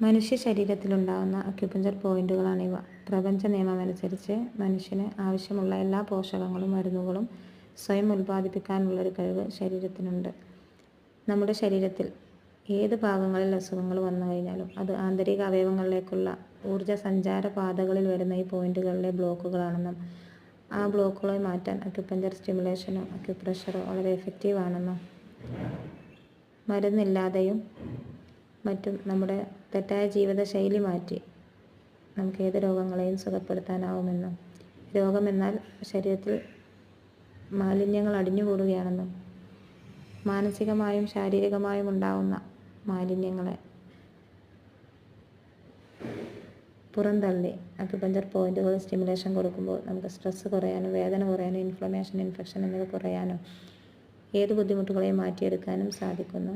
മനുഷ്യ ശരീരത്തിലുണ്ടാകുന്ന അക്യുപഞ്ചർ പോയിന്റുകളാണിവ പ്രപഞ്ച നിയമമനുസരിച്ച് മനുഷ്യന് ആവശ്യമുള്ള എല്ലാ പോഷകങ്ങളും മരുന്നുകളും സ്വയം ഉൽപ്പാദിപ്പിക്കാനുള്ളൊരു കഴിവ് ശരീരത്തിനുണ്ട്. നമ്മുടെ ശരീരത്തിൽ ഏത് ഭാഗങ്ങളിൽ അസുഖങ്ങൾ വന്നു കഴിഞ്ഞാലും അത് ആന്തരിക അവയവങ്ങളിലേക്കുള്ള ഊർജ സഞ്ചാര പാതകളിൽ വരുന്ന ഈ പോയിന്റുകളിലെ ബ്ലോക്കുകളാണെന്നും ആ ബ്ലോക്കുകളെ മാറ്റാൻ അക്യുപഞ്ചർ സ്റ്റിമുലേഷനോ അക്യുപ്രഷറോ വളരെ എഫക്റ്റീവ് ആണെന്നും. മരുന്നില്ലാതെയും മറ്റും നമ്മുടെ തെറ്റായ ജീവിതശൈലി മാറ്റി നമുക്ക് ഏത് രോഗങ്ങളെയും സുഖപ്പെടുത്താനാവുമെന്നും. രോഗമെന്നാൽ ശരീരത്തിൽ മാലിന്യങ്ങൾ അടിഞ്ഞുകൂടുകയാണെന്നും. മാനസികമായും ശാരീരികമായും ഉണ്ടാവുന്ന മാലിന്യങ്ങളെ പുറന്തള്ളി അക്യുപഞ്ചർ പോയിന്റുകൾ സ്റ്റിമുലേഷൻ കൊടുക്കുമ്പോൾ നമുക്ക് സ്ട്രെസ്സ് കുറയാനും വേദന കുറയാനും ഇൻഫ്ലമേഷൻ ഇൻഫെക്ഷൻ എന്നിവ കുറയാനും ഏത് ബുദ്ധിമുട്ടുകളെയും മാറ്റിയെടുക്കാനും സാധിക്കുന്നു.